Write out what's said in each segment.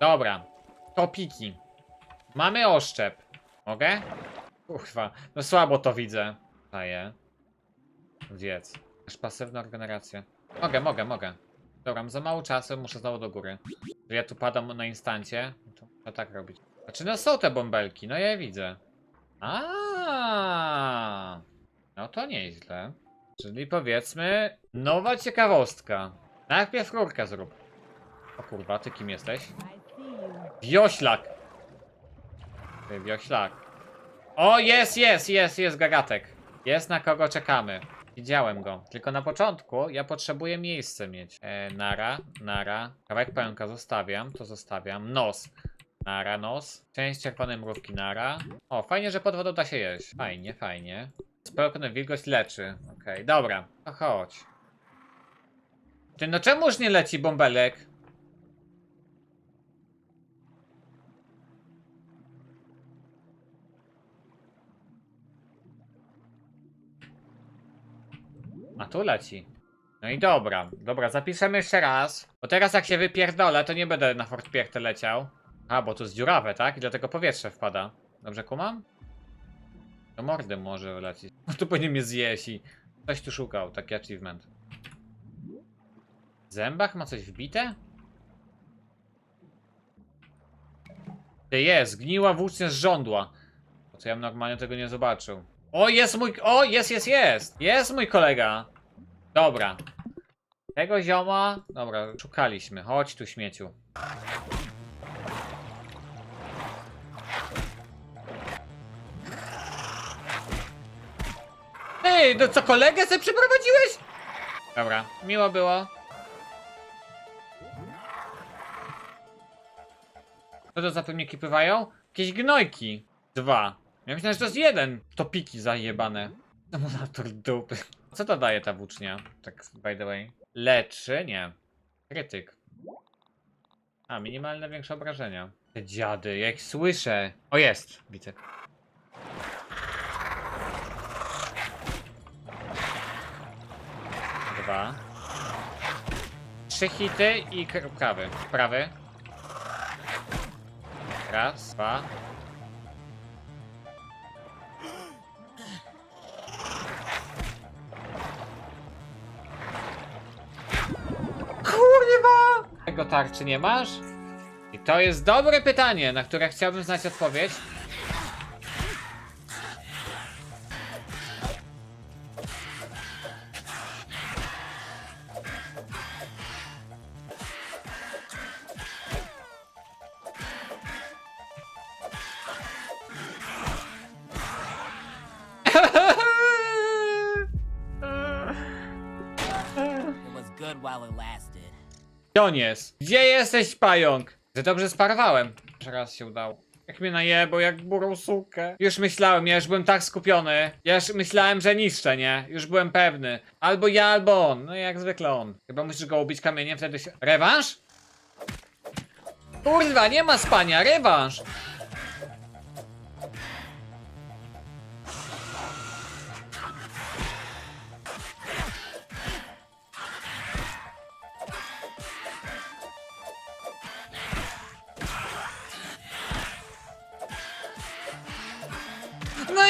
Dobra. Topiki. Mamy oszczep. Mogę? Kurwa, no słabo to widzę. Daję. Zjedz. Masz pasywną regenerację. Mogę, mogę, mogę. Dobra, mam za mało czasu, muszę znowu do góry. Ja tu padam na instancie, to trzeba tak robić. Znaczy, no są te bąbelki, no ja je widzę. A, No to nieźle. Czyli powiedzmy, nowa ciekawostka. Najpierw rurkę zrób. O kurwa, ty kim jesteś? Wioślak! Wioślak. O, jest, jest, jest, jest gagatek. Jest na kogo czekamy. Widziałem go. Tylko na początku ja potrzebuję miejsce mieć. E, nara, nara. Kawałek pająka zostawiam, to zostawiam. Nos. Nara, nos. Część czerwonej mrówki, nara. O, fajnie, że pod wodą da się jeść. Fajnie, fajnie. Spełkna wilgoć leczy. Okej, dobra. To chodź. Ty, no czemu już nie leci bąbelek? A tu leci. No i dobra, dobra, zapiszemy jeszcze raz. Bo teraz jak się wypierdolę, to nie będę na Fort Pierre leciał. A, bo to jest dziurawe, tak? I dlatego powietrze wpada. Dobrze kumam? Do mordy może lecieć. No tu powinien mnie zjeść i... Ktoś tu szukał, taki achievement. W zębach ma coś wbite? Ty jest, gniła włócznia z żądła. Po co ja bym normalnie tego nie zobaczył. O, jest mój... O, jest, jest, jest! Jest mój kolega! Dobra. Tego zioma... Dobra, szukaliśmy. Chodź tu, śmieciu. Ej, no co, kolegę sobie przeprowadziłeś? Dobra, miło było. Co to za pojemniki pływają? Jakieś gnojki. Dwa. Ja myślałem, że to jest jeden. Topiki zajebane. Emulator dupy. Co to daje ta włócznia? Tak, by the way. Leczy? Nie. Krytyk. A, minimalne większe obrażenia. Te dziady, jak słyszę. O, jest. Widzę. Dwa. Trzy hity i k- prawy. Prawy. Raz, dwa. Tego tarczy nie masz? I to jest dobre pytanie, na które chciałbym znać odpowiedź. Jest? Gdzie jesteś, pająk? Że dobrze sparowałem. Raz się udało. Jak mnie najebał, jak burą sukę. Już myślałem, ja już byłem tak skupiony. Ja już myślałem, że niszczę, nie? Już byłem pewny. Albo ja, albo on. No jak zwykle on. Chyba musisz go ubić kamieniem, wtedy się... Rewanż? Kurwa, nie ma spania, rewanż!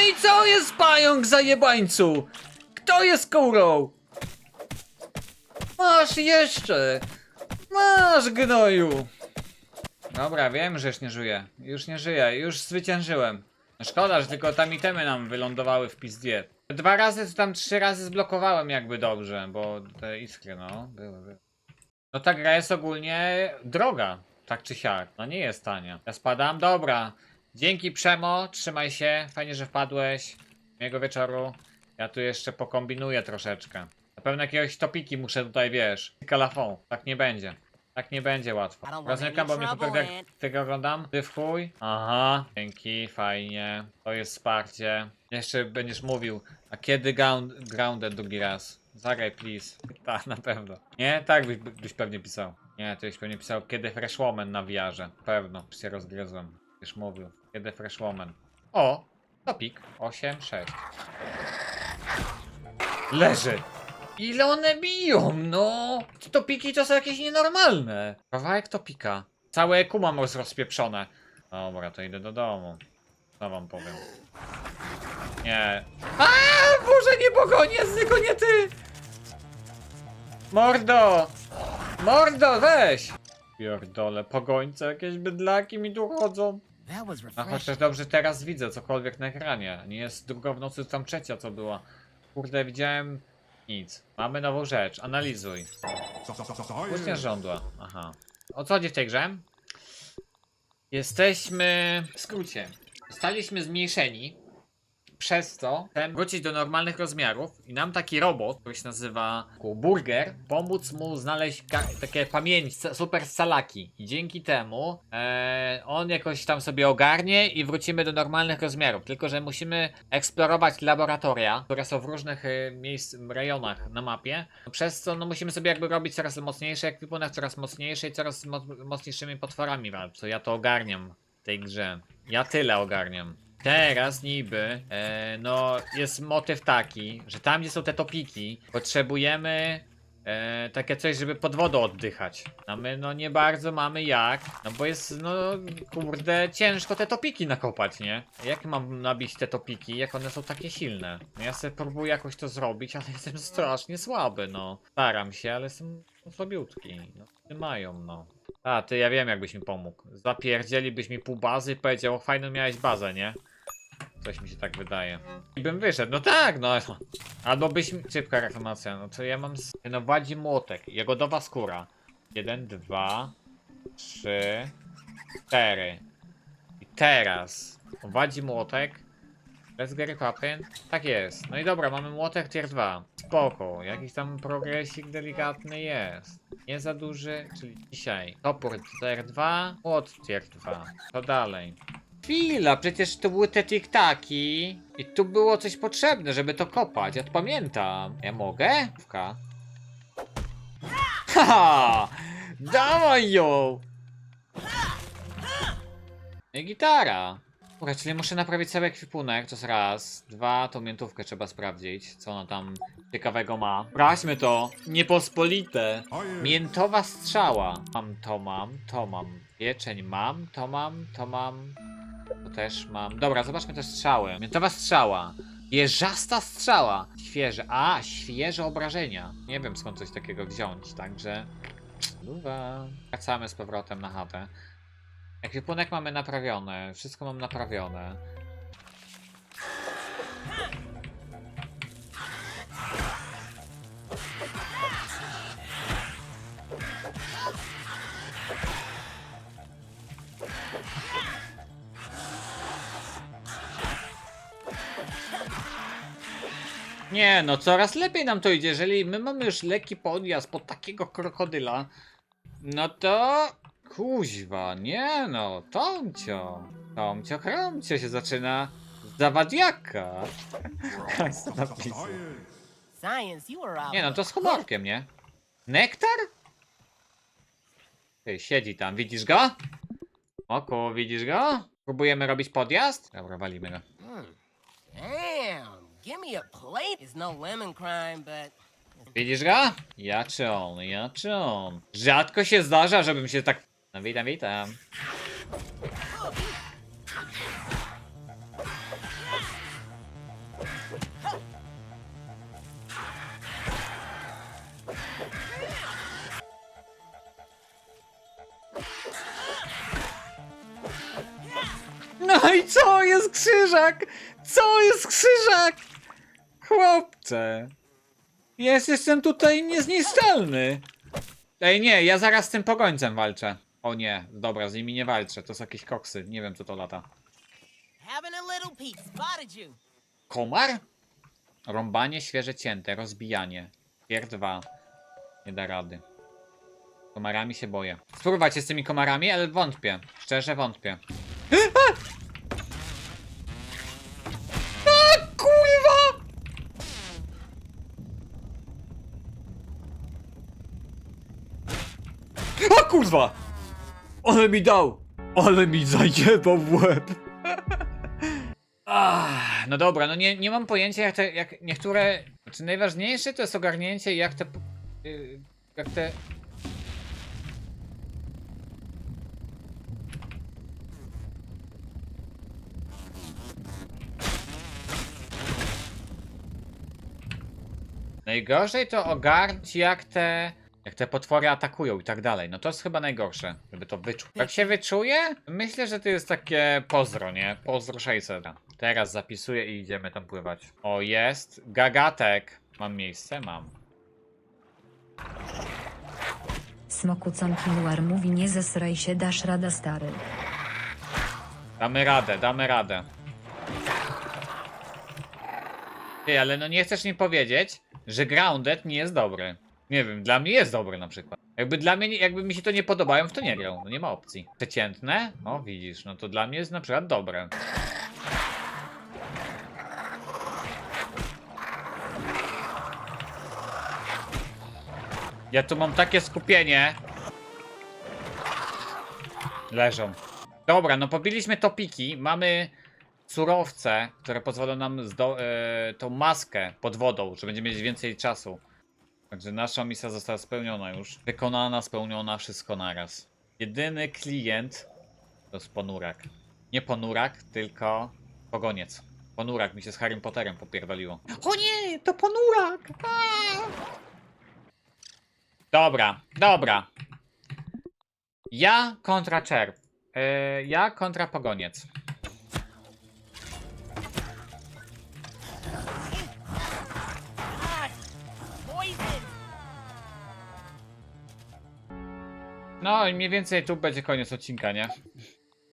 I co jest pająk zajebańcu? Kto jest kurą? Masz jeszcze! Masz gnoju! Dobra, wiem, że już nie żyję. Już nie żyję, już zwyciężyłem. No Szkoda, że tylko tam itemy nam wylądowały w pizdzie. Dwa razy, czy tam trzy razy zblokowałem jakby dobrze, bo te iskry, no, były, były. No ta gra jest ogólnie droga, tak czy siak. No nie jest tania. Ja spadam, dobra. Dzięki Przemo, trzymaj się, fajnie, że wpadłeś. Miłego wieczoru. Ja tu jeszcze pokombinuję troszeczkę. Na pewno jakiegoś topiki muszę tutaj, wiesz, kalafon. Tak nie będzie. Tak nie będzie łatwo. Rozumiem, bo mnie super jak tego oglądam. Ty w chuj. Aha, dzięki, fajnie. To jest wsparcie. Jeszcze będziesz mówił, a kiedy ground, grounded drugi raz? Zagraj, please. Tak, na pewno. Nie? Tak byś, byś pewnie pisał. Nie, ty byś pewnie pisał, kiedy Freshwoman na wiarze. Pewno, się rozgryzłem. Już mówił. Kiedy Freshwoman. O! Topik. 8, 6. Leży! Ile one biją, no! Te topiki to są jakieś nienormalne. Kawałek topika. Całe EQ mam roz- rozpieprzone. Dobra, to idę do domu. Co wam powiem? Nie. A, Boże, nie pogonię, tylko nie ty! Mordo! Mordo, weź! Pierdole, pogońce, jakieś bydlaki mi tu chodzą. That was A refreshing. chociaż dobrze teraz widzę cokolwiek na ekranie. Nie jest druga w nocy, tam trzecia co była. Kurde, widziałem nic. Mamy nową rzecz, analizuj. Pustnia żądła. Aha. O co chodzi w tej grze? Jesteśmy... W skrócie. Zostaliśmy zmniejszeni. Przez co chcemy wrócić do normalnych rozmiarów i nam taki robot, który się nazywa Burger, pomóc mu znaleźć takie pamięć, ca- super scalaki. I dzięki temu e, on jakoś tam sobie ogarnie i wrócimy do normalnych rozmiarów. Tylko, że musimy eksplorować laboratoria, które są w różnych e, miejsc, rejonach na mapie. Przez co no, musimy sobie jakby robić coraz mocniejszy ekwipunek, coraz mocniejszy i coraz mo mocniejszymi potworami. Co ja to ogarniam w tej grze. Ja tyle ogarniam. Teraz niby, e, no jest motyw taki, że tam gdzie są te topiki, potrzebujemy e, takie coś, żeby pod wodą oddychać. A my no nie bardzo mamy jak, no bo jest no kurde ciężko te topiki nakopać, nie? Jak mam nabić te topiki, jak one są takie silne? No ja sobie próbuję jakoś to zrobić, ale jestem strasznie słaby, no. Staram się, ale jestem słabiutki. No, mają, no. A, ty ja wiem jakbyś mi pomógł. Zapierdzielibyś mi pół bazy i powiedział, fajną miałeś bazę, nie? Coś mi się tak wydaje. I bym wyszedł, no tak, no. Albo byś. Szybka reklamacja, no to ja mam... No wadzi młotek, jagodowa skóra. Jeden, dwa, trzy, cztery. I teraz... Wadzi młotek. Bez Gary Papin. Tak jest. No i dobra, mamy młotek tier 2. Spoko, jakiś tam progresik delikatny jest. Nie za duży, czyli dzisiaj. Topór tier 2, młot tier 2. To dalej. Chwila, przecież to były te tiktaki. I tu było coś potrzebne, żeby to kopać. Ja to pamiętam. Ja mogę? Haha! Dawaj ją! I gitara. Dobra, czyli muszę naprawić cały ekwipunek, to jest raz. Dwa, tą miętówkę trzeba sprawdzić, co ona tam ciekawego ma. Sprawdźmy to. Niepospolite. Miętowa strzała. Mam to mam, to mam. Pieczeń mam, to mam, to mam. Też mam. Dobra, zobaczmy te strzały. Miętowa strzała. Jeżasta strzała. Świeże. A, świeże obrażenia. Nie wiem skąd coś takiego wziąć, także... Luwa. Wracamy z powrotem na chatę. Ekwipunek mamy naprawiony. Wszystko mam naprawione. Nie, no coraz lepiej nam to idzie. Jeżeli my mamy już lekki podjazd pod takiego krokodyla, no to kuźwa, nie no, Tomcio, Tomcio, Kromcio się zaczyna z zawadiaka. Science, you. Nie no, to z humorkiem, nie? Nektar? Ty, siedzi tam, widzisz go? Oku, widzisz go? Próbujemy robić podjazd? Dobra, walimy go. No Widzisz go? Ja czy on, ja czy on. Rzadko się zdarza, żebym się tak... No witam, witam. No i co jest krzyżak? Co jest krzyżak? Chłopcze. Jest, jestem tutaj niezniszczalny. Ej, nie, ja zaraz z tym pogońcem walczę. O nie, dobra, z nimi nie walczę, to są jakieś koksy, nie wiem co to lata. having a little peek spotted you. Komar? Rąbanie świeże cięte, rozbijanie. Pier 2. Nie da rady. Komarami się boję. Spróbować z tymi komarami, ale wątpię. Szczerze wątpię. Kurwa! Ale mi dał! Ale mi zajebał w łeb! Ach, no dobra, no nie, nie mam pojęcia jak te, jak niektóre... Czy najważniejsze to jest ogarnięcie jak te... Yy, jak te... Najgorzej to ogarnąć jak te jak te potwory atakują i tak dalej. No to jest chyba najgorsze, żeby to wyczuć. Jak się wyczuje? Myślę, że to jest takie pozdro, nie? Pozdro 600. Teraz zapisuję i idziemy tam pływać. O, jest. Gagatek. Mam miejsce? Mam. Smoku Campiluar mówi nie zesraj się, dasz rada stary. Damy radę, damy radę. Ty, ale no nie chcesz mi powiedzieć, że Grounded nie jest dobry. Nie wiem, dla mnie jest dobry na przykład. Jakby dla mnie, nie- jakby mi się to nie podobało, w to nie grał. No nie ma opcji. Przeciętne? O, widzisz, no to dla mnie jest na przykład dobre. Ja tu mam takie skupienie. Leżą. Dobra, no pobiliśmy topiki, mamy surowce, które pozwolą nam zdo- e, tą maskę pod wodą, że będziemy mieć więcej czasu. Także nasza misja została spełniona już. Wykonana, spełniona, wszystko naraz. Jedyny klient to jest ponurak. Nie ponurak, tylko pogoniec. Ponurak mi się z Harrym Potterem popierdoliło. O nie, to ponurak! Dobra, dobra. Ja kontra czerw. Yy, ja kontra pogoniec. No i mniej więcej tu będzie koniec odcinka, nie?